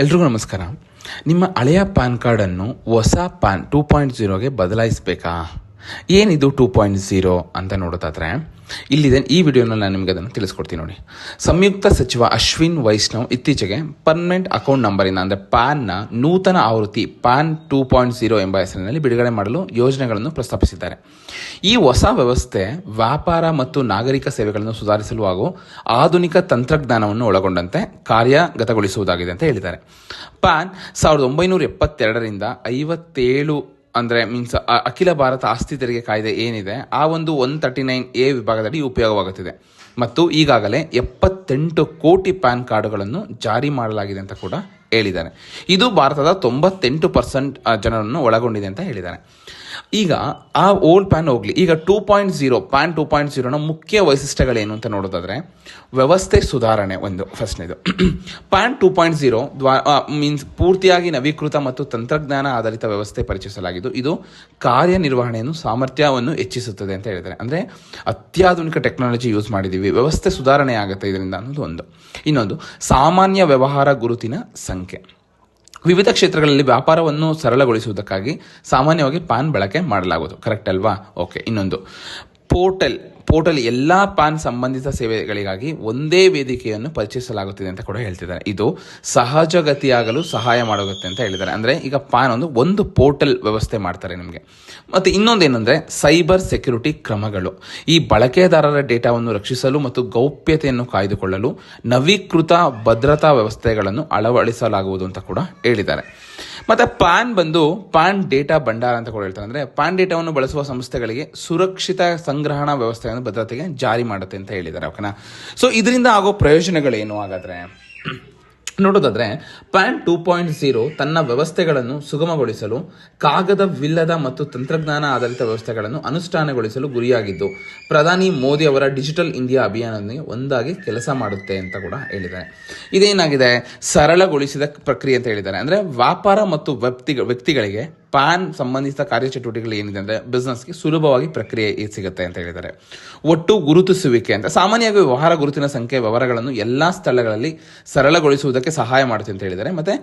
ಎಲ್ರಿಗೂ ನಮಸ್ಕಾರ. ನಿಮ್ಮ ಹಳೆಯ ಪ್ಯಾನ್ ಕಾರ್ಡನ್ನು ಹೊಸ ಪ್ಯಾನ್ ಟೂ ಪಾಯಿಂಟ್ ಜೀರೋಗೆ ಬದಲಾಯಿಸಬೇಕಾ? ಏನಿದು ಟೂ ಪಾಯಿಂಟ್ ಝೀರೋ ಅಂತ ನೋಡೋದಾದ್ರೆ ಇಲ್ಲಿದೆ ಈ ವಿಡಿಯೋನಲ್ಲಿ ನಾನು ನಿಮಗೆ ಅದನ್ನು ತಿಳಿಸ್ಕೊಡ್ತೀನಿ ನೋಡಿ. ಸಂಯುಕ್ತ ಸಚಿವ ಅಶ್ವಿನ್ ವೈಷ್ಣವ್ ಇತ್ತೀಚೆಗೆ ಪರ್ಮನೆಂಟ್ ಅಕೌಂಟ್ ನಂಬರಿನ, ಅಂದರೆ ಪ್ಯಾನ್ನ ನೂತನ ಆವೃತ್ತಿ, ಪ್ಯಾನ್ ಟೂ ಪಾಯಿಂಟ್ ಝೀರೋ ಎಂಬ ಹೆಸರಿನಲ್ಲಿ ಬಿಡುಗಡೆ ಮಾಡಲು ಯೋಜನೆಗಳನ್ನು ಪ್ರಸ್ತಾಪಿಸಿದ್ದಾರೆ. ಈ ಹೊಸ ವ್ಯವಸ್ಥೆ ವ್ಯಾಪಾರ ಮತ್ತು ನಾಗರಿಕ ಸೇವೆಗಳನ್ನು ಸುಧಾರಿಸಲು ಹಾಗೂ ಆಧುನಿಕ ತಂತ್ರಜ್ಞಾನವನ್ನು ಒಳಗೊಂಡಂತೆ ಕಾರ್ಯಗತಗೊಳಿಸುವುದಾಗಿದೆ ಅಂತ ಹೇಳಿದ್ದಾರೆ. ಪ್ಯಾನ್ ಸಾವಿರದ ಒಂಬೈನೂರ ಎಪ್ಪತ್ತೆರಡರಿಂದ ಐವತ್ತೇಳು ಅಂದರೆ ಮೀನ್ಸ್ ಅಖಿಲ ಭಾರತ ಆಸ್ತಿ ತೆರಿಗೆ ಕಾಯ್ದೆ ಏನಿದೆ, ಆ ಒಂದು ಒನ್ ತರ್ಟಿ ನೈನ್ ಎ ವಿಭಾಗದಲ್ಲಿ ಉಪಯೋಗವಾಗುತ್ತಿದೆ. ಮತ್ತು ಈಗಾಗಲೇ ಎಪ್ಪತ್ತೆಂಟು ಕೋಟಿ ಪ್ಯಾನ್ ಕಾರ್ಡ್ಗಳನ್ನು ಜಾರಿ ಮಾಡಲಾಗಿದೆ ಅಂತ ಕೂಡ ಹೇಳಿದ್ದಾರೆ. ಇದು ಭಾರತದ ತೊಂಬತ್ತೆಂಟು ಪರ್ಸೆಂಟ್ ಜನರನ್ನು ಒಳಗೊಂಡಿದೆ ಅಂತ ಹೇಳಿದ್ದಾರೆ. ಈಗ ಆ ಓಲ್ಡ್ ಪ್ಯಾನ್ ಹೋಗ್ಲಿ, ಈಗ two point zero PAN two point ಜೀರೋನ ಮುಖ್ಯ ವೈಶಿಷ್ಟ್ಯಗಳೇನು ಅಂತ ನೋಡೋದಾದ್ರೆ, ವ್ಯವಸ್ಥೆ ಸುಧಾರಣೆ ಒಂದು ಫಸ್ಟ್ನೇದು PAN two point zero means ಪೂರ್ತಿಯಾಗಿ ನವೀಕೃತ ಮತ್ತು ತಂತ್ರಜ್ಞಾನ ಆಧಾರಿತ ವ್ಯವಸ್ಥೆ ಪರಿಚಯಿಸಲಾಗಿದ್ದು, ಇದು ಕಾರ್ಯನಿರ್ವಹಣೆಯನ್ನು ಸಾಮರ್ಥ್ಯವನ್ನು ಹೆಚ್ಚಿಸುತ್ತದೆ ಅಂತ ಹೇಳಿದ್ದಾರೆ. ಅಂದರೆ ಅತ್ಯಾಧುನಿಕ ಟೆಕ್ನಾಲಜಿ ಯೂಸ್ ಮಾಡಿದ್ದೀವಿ, ವ್ಯವಸ್ಥೆ ಸುಧಾರಣೆ ಆಗುತ್ತೆ ಇದರಿಂದ ಅನ್ನೋದು ಒಂದು. ಇನ್ನೊಂದು, ಸಾಮಾನ್ಯ ವ್ಯವಹಾರ ಗುರುತಿನ ಸಂಖ್ಯೆ. ವಿವಿಧ ಕ್ಷೇತ್ರಗಳಲ್ಲಿ ವ್ಯಾಪಾರವನ್ನು ಸರಳಗೊಳಿಸುವುದಕ್ಕಾಗಿ ಸಾಮಾನ್ಯವಾಗಿ ಪಾನ್ ಬಳಕೆ ಮಾಡಲಾಗುವುದು. ಕರೆಕ್ಟ್ ಅಲ್ವಾ? ಓಕೆ ಇನ್ನೊಂದು. ಪೋರ್ಟಲ್ ಪೋರ್ಟಲ್ ಎಲ್ಲ ಪ್ಯಾನ್ ಸಂಬಂಧಿತ ಸೇವೆಗಳಿಗಾಗಿ ಒಂದೇ ವೇದಿಕೆಯನ್ನು ಪರಿಚಯಿಸಲಾಗುತ್ತಿದೆ ಅಂತ ಕೂಡ ಹೇಳ್ತಿದ್ದಾರೆ. ಇದು ಸಹಜಗತಿಯಾಗಲು ಸಹಾಯ ಮಾಡುತ್ತೆ ಅಂತ ಹೇಳಿದ್ದಾರೆ. ಅಂದರೆ ಈಗ ಪ್ಯಾನ್ ಒಂದು ಒಂದು ಪೋರ್ಟಲ್ ವ್ಯವಸ್ಥೆ ಮಾಡ್ತಾರೆ ನಿಮಗೆ. ಮತ್ತು ಇನ್ನೊಂದೇನೆಂದರೆ ಸೈಬರ್ ಸೆಕ್ಯುರಿಟಿ ಕ್ರಮಗಳು. ಈ ಬಳಕೆದಾರರ ಡೇಟಾವನ್ನು ರಕ್ಷಿಸಲು ಮತ್ತು ಗೌಪ್ಯತೆಯನ್ನು ಕಾಯ್ದುಕೊಳ್ಳಲು ನವೀಕೃತ ಭದ್ರತಾ ವ್ಯವಸ್ಥೆಗಳನ್ನು ಅಳವಡಿಸಲಾಗುವುದು ಅಂತ ಕೂಡ ಹೇಳಿದ್ದಾರೆ. ಮತ್ತು ಪ್ಯಾನ್ ಬಂದು ಪ್ಯಾನ್ ಡೇಟಾ ಭಂಡಾರ ಅಂತ ಕೂಡ ಹೇಳ್ತಾರೆ. ಅಂದರೆ ಪ್ಯಾನ್ ಡೇಟಾವನ್ನು ಬಳಸುವ ಸಂಸ್ಥೆಗಳಿಗೆ ಸುರಕ್ಷಿತ ಸಂಗ್ರಹಣಾ ವ್ಯವಸ್ಥೆಯನ್ನು ಭದ್ರತೆಗೆ ಜಾರಿ ಮಾಡುತ್ತೆ ಅಂತ ಹೇಳಿದ್ದಾರೆ ಓಕೆನಾ ಸೊ ಇದರಿಂದ ಆಗೋ ಪ್ರಯೋಜನಗಳೇನು? ಹಾಗಾದರೆ ನೋಡೋದಾದ್ರೆ ಪ್ಯಾನ್ ಟೂ ಪಾಯಿಂಟ್ ಝೀರೋ ತನ್ನ ವ್ಯವಸ್ಥೆಗಳನ್ನು ಸುಗಮಗೊಳಿಸಲು ಕಾಗದವಿಲ್ಲದ ಮತ್ತು ತಂತ್ರಜ್ಞಾನ ಆಧಾರಿತ ವ್ಯವಸ್ಥೆಗಳನ್ನು ಅನುಷ್ಠಾನಗೊಳಿಸಲು ಗುರಿಯಾಗಿದ್ದು, ಪ್ರಧಾನಿ ಮೋದಿ ಅವರ ಡಿಜಿಟಲ್ ಇಂಡಿಯಾ ಅಭಿಯಾನದೊಂದಿಗೆ ಒಂದಾಗಿ ಕೆಲಸ ಮಾಡುತ್ತೆ ಅಂತ ಕೂಡ ಹೇಳಿದ್ದಾರೆ. ಇದೇನಾಗಿದೆ? ಸರಳಗೊಳಿಸಿದ ಪ್ರಕ್ರಿಯೆ ಅಂತ ಹೇಳಿದ್ದಾರೆ. ಅಂದರೆ ವ್ಯಾಪಾರ ಮತ್ತು ವ್ಯಕ್ತಿ ವ್ಯಕ್ತಿಗಳಿಗೆ ಪ್ಯಾನ್ ಸಂಬಂಧಿತ ಕಾರ್ಯಚಟುವಟಿಕೆಗಳು ಏನಿದೆ ಅಂದರೆ ಬಿಸ್ನೆಸ್ಗೆ ಸುಲಭವಾಗಿ ಪ್ರಕ್ರಿಯೆ ಸಿಗುತ್ತೆ ಅಂತ ಹೇಳಿದ್ದಾರೆ. ಒಟ್ಟು ಗುರುತಿಸುವಿಕೆ ಅಂತ. ಸಾಮಾನ್ಯವಾಗಿ ವ್ಯವಹಾರ ಗುರುತಿನ ಸಂಖ್ಯೆ ವ್ಯವಹಾರಗಳನ್ನು ಎಲ್ಲ ಸ್ಥಳಗಳಲ್ಲಿ ಸರಳಗೊಳಿಸುವುದಕ್ಕೆ ಸಹಾಯ ಮಾಡುತ್ತೆ ಅಂತ ಹೇಳಿದ್ದಾರೆ. ಮತ್ತು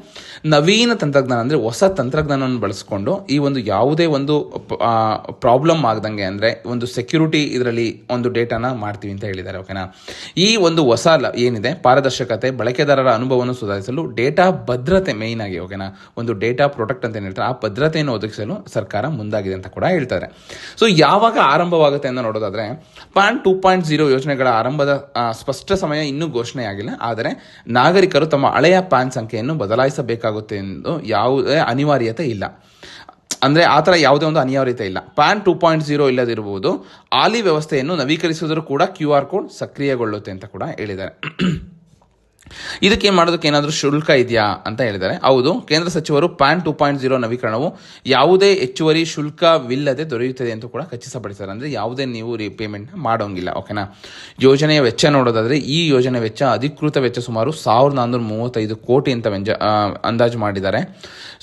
ನವೀನ ತಂತ್ರಜ್ಞಾನ ಅಂದರೆ ಹೊಸ ತಂತ್ರಜ್ಞಾನವನ್ನು ಬಳಸಿಕೊಂಡು ಈ ಒಂದು ಯಾವುದೇ ಒಂದು ಪ್ರಾಬ್ಲಮ್ ಆಗದಂಗೆ ಅಂದರೆ ಒಂದು ಸೆಕ್ಯೂರಿಟಿ ಇದರಲ್ಲಿ ಒಂದು ಡೇಟಾನ ಮಾಡ್ತೀವಿ ಅಂತ ಹೇಳಿದ್ದಾರೆ ಓಕೆನಾ ಈ ಒಂದು ಹೊಸ ಏನಿದೆ, ಪಾರದರ್ಶಕತೆ, ಬಳಕೆದಾರರ ಅನುಭವವನ್ನು ಸುಧಾರಿಸಲು ಡೇಟಾ ಭದ್ರತೆ ಮೇಯ್ನ್ ಆಗಿ ಓಕೆನಾ ಒಂದು ಡೇಟಾ ಪ್ರೊಟೆಕ್ಟ್ ಅಂತ ಏನು ಹೇಳ್ತಾರೆ, ಆ ಭದ್ರತೆ ಭದ್ರತೆಯನ್ನು ಒದಗಿಸಲು ಸರ್ಕಾರ ಮುಂದಾಗಿದೆ ಅಂತ ಕೂಡ ಹೇಳ್ತಾರೆ. ಸೊ ಯಾವಾಗ ಆರಂಭವಾಗುತ್ತೆ ಅಂತ ನೋಡೋದಾದ್ರೆ ಪ್ಯಾನ್ ಟೂ ಪಾಯಿಂಟ್ ಜೀರೋ ಯೋಜನೆಗಳ ಆರಂಭದ ಸ್ಪಷ್ಟ ಸಮಯ ಇನ್ನೂ ಘೋಷಣೆಯಾಗಿಲ್ಲ ಆದರೆ, ನಾಗರಿಕರು ತಮ್ಮ ಹಳೆಯ ಪ್ಯಾನ್ ಸಂಖ್ಯೆಯನ್ನು ಬದಲಾಯಿಸಬೇಕಾಗುತ್ತೆ ಎಂದು ಯಾವುದೇ ಅನಿವಾರ್ಯತೆ ಇಲ್ಲ. ಅಂದರೆ, ಆ ಥರ ಯಾವುದೇ ಒಂದು ಅನಿವಾರ್ಯತೆ ಇಲ್ಲ. ಪ್ಯಾನ್ ಟೂ ಪಾಯಿಂಟ್ ಜೀರೋ ಇಲ್ಲದಿರಬಹುದು. ಆಲಿ ವ್ಯವಸ್ಥೆಯನ್ನು ನವೀಕರಿಸಿದರೂ ಕೂಡ ಕ್ಯೂ ಆರ್ ಕೋಡ್ ಸಕ್ರಿಯಗೊಳ್ಳುತ್ತೆ ಅಂತ ಕೂಡ ಹೇಳಿದ್ದಾರೆ. ಇದಕ್ಕೆ ಮಾಡೋದಕ್ಕೆ ಏನಾದರೂ ಶುಲ್ಕ ಇದೆಯಾ ಅಂತ ಹೇಳಿದ್ದಾರೆ. ಹೌದು, ಕೇಂದ್ರ ಸಚಿವರು ಪ್ಯಾನ್ ಟೂ ಪಾಯಿಂಟ್ ಜೀರೋ ನವೀಕರಣವು ಯಾವುದೇ ಹೆಚ್ಚುವರಿ ಶುಲ್ಕವಿಲ್ಲದೆ ದೊರೆಯುತ್ತದೆ ಅಂತ ಕೂಡ ಖಚಿತಪಡಿಸಿದ್ದಾರೆ. ಅಂದರೆ ಯಾವುದೇ ನೀವು ರೀಪೇಮೆಂಟ್ ಮಾಡೋಂಗಿಲ್ಲ ಓಕೆನಾ ಯೋಜನೆಯ ವೆಚ್ಚ ನೋಡೋದಾದರೆ ಈ ಯೋಜನೆ ವೆಚ್ಚ ಅಧಿಕೃತ ವೆಚ್ಚ ಸುಮಾರು ಸಾವಿರದ ನಾನ್ನೂರ ಮೂವತ್ತೈದು ಕೋಟಿ ಅಂತ ವೆಂಜ ಅಂದಾಜು ಮಾಡಿದ್ದಾರೆ.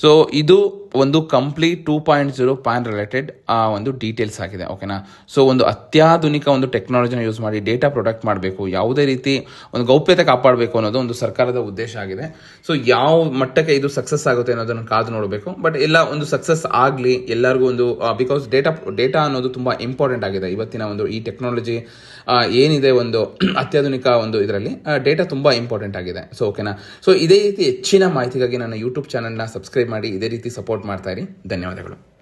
ಸೊ ಇದು ಒಂದು complete two point zero pan related ಆ, ಒಂದು ಡೀಟೇಲ್ಸ್ ಆಗಿದೆ ಓಕೆನಾ ಸೊ ಒಂದು ಅತ್ಯಾಧುನಿಕ ಒಂದು ಟೆಕ್ನಾಲಜಿನ ಯೂಸ್ ಮಾಡಿ ಡೇಟಾ ಪ್ರೊಟೆಕ್ಟ್ ಮಾಡಬೇಕು, ಯಾವುದೇ ರೀತಿ ಒಂದು ಗೌಪ್ಯತೆ ಕಾಪಾಡಬೇಕು ಅನ್ನೋದು ಒಂದು ಸರ್ಕಾರದ ಉದ್ದೇಶ ಆಗಿದೆ. ಸೊ ಯಾವ ಮಟ್ಟಕ್ಕೆ ಇದು ಸಕ್ಸಸ್ ಆಗುತ್ತೆ ಅನ್ನೋದನ್ನು ಕಾದು ನೋಡಬೇಕು. ಬಟ್ ಎಲ್ಲ ಒಂದು ಸಕ್ಸಸ್ ಆಗಲಿ, ಎಲ್ಲರಿಗೂ ಒಂದು ಬಿಕಾಸ್ ಡೇಟಾ ಡೇಟಾ ಅನ್ನೋದು ತುಂಬ ಇಂಪಾರ್ಟೆಂಟ್ ಆಗಿದೆ ಇವತ್ತಿನ ಒಂದು ಈ ಟೆಕ್ನಾಲಜಿ ಏನಿದೆ ಒಂದು ಅತ್ಯಾಧುನಿಕ ಒಂದು ಇದರಲ್ಲಿ ಡೇಟಾ ತುಂಬ ಇಂಪಾರ್ಟೆಂಟ್ ಆಗಿದೆ. ಸೊ ಓಕೆನಾ ಸೊ ಇದೇ ರೀತಿ ಹೆಚ್ಚಿನ ಮಾಹಿತಿಗಾಗಿ ನನ್ನ ಯೂಟ್ಯೂಬ್ ಚಾನಲ್ನ ಸಬ್ಸ್ಕ್ರೈಬ್ ಮಾಡಿ, ಇದೇ ರೀತಿ ಸಪೋರ್ಟ್ ಮಾಡ್ತಾ ಇರಿ. ಧನ್ಯವಾದಗಳು.